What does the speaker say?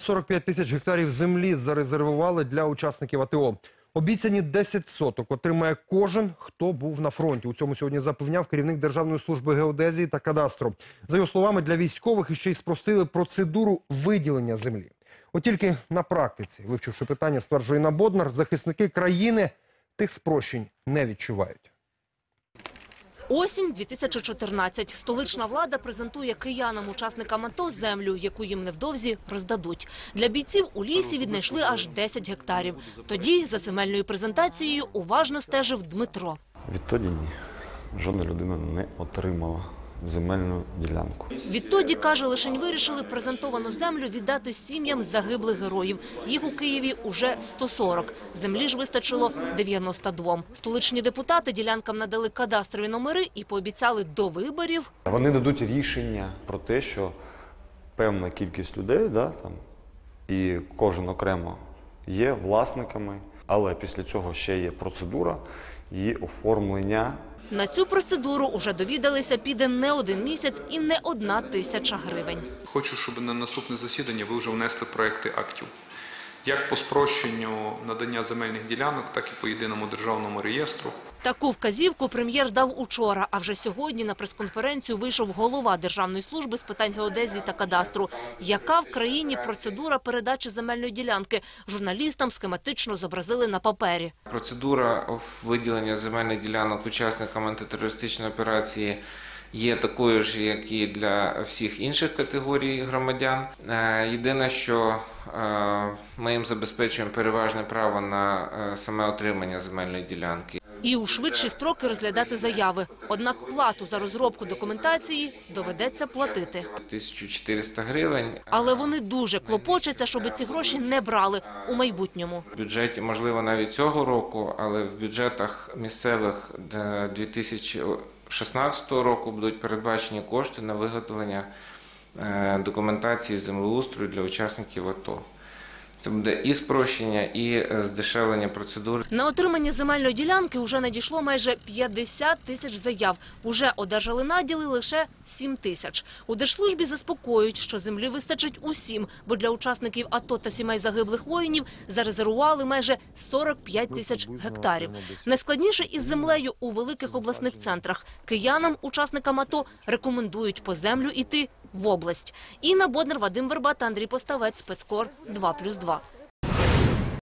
45 тисяч гектарів землі зарезервували для учасників АТО. Обіцяні 10 соток отримає кожен, хто був на фронті. У цьому сьогодні запевняв керівник Державної служби геодезії та кадастру. За його словами, для військових іще й спростили процедуру виділення землі. От тільки на практиці, вивчивши питання, стверджує Інна Боднар, захисники країни тих спрощень не відчувають. Осінь 2014. Столична влада презентує киянам, учасникам АТО землю, яку їм невдовзі роздадуть. Для бійців у лісі віднайшли аж 10 гектарів. Тоді за земельною презентацією уважно стежив Дмитро. Відтоді ні. Жодна людина не отримала земельну ділянку. Відтоді, каже, лишень вирішили презентовану землю віддати сім'ям загиблих героїв. Їх у Києві уже 140. Землі ж вистачило 92. Столичні депутати ділянкам надали кадастрові номери і пообіцяли до виборів Вони дадуть рішення про те, що певна кількість людей, да, там, і кожен окремо є власниками, але після цього ще є процедура її оформлення. На цю процедуру уже довідалися піде не один місяць і не одна тисяча гривень. Хочу, щоб на наступне засідання ви вже внесли проекти актів. Як по спрощенню надання земельних ділянок, так і по єдиному державному реєстру. Таку вказівку прем'єр дав учора, а вже сьогодні на прес-конференцію вийшов голова Державної служби з питань геодезії та кадастру. Яка в країні процедура передачі земельної ділянки? Журналістам схематично зобразили на папері. Процедура виділення земельних ділянок учасникам антитерористичної операції є такою ж, як і для всіх інших категорій громадян. Е, Єдине, що ми їм забезпечуємо переважне право на е, саме отримання земельної ділянки. І у швидші строки розглядати заяви. Однак плату за розробку документації доведеться платити. 1400 гривень. Але вони дуже клопочаться, щоб ці гроші не брали у майбутньому. В бюджеті, можливо, навіть цього року, але в бюджетах місцевих е, 2016 року будуть передбачені кошти на виготовлення е, документації землеустрою для учасників АТО. Це буде і спрощення, і е, здешевлення процедур. На отримання земельної ділянки вже надійшло майже 50 тисяч заяв. Уже одержали наділи лише 7 тисяч. У Держслужбі заспокоюють, що землі вистачить усім, бо для учасників АТО та сімей загиблих воїнів зарезервували майже 45 тисяч гектарів. Найскладніше із землею у великих обласних центрах. Киянам, учасникам АТО, рекомендують по землю іти в область. Інна Боднер, Вадим Вербата, Андрій Поставець, спецкор 2+,2.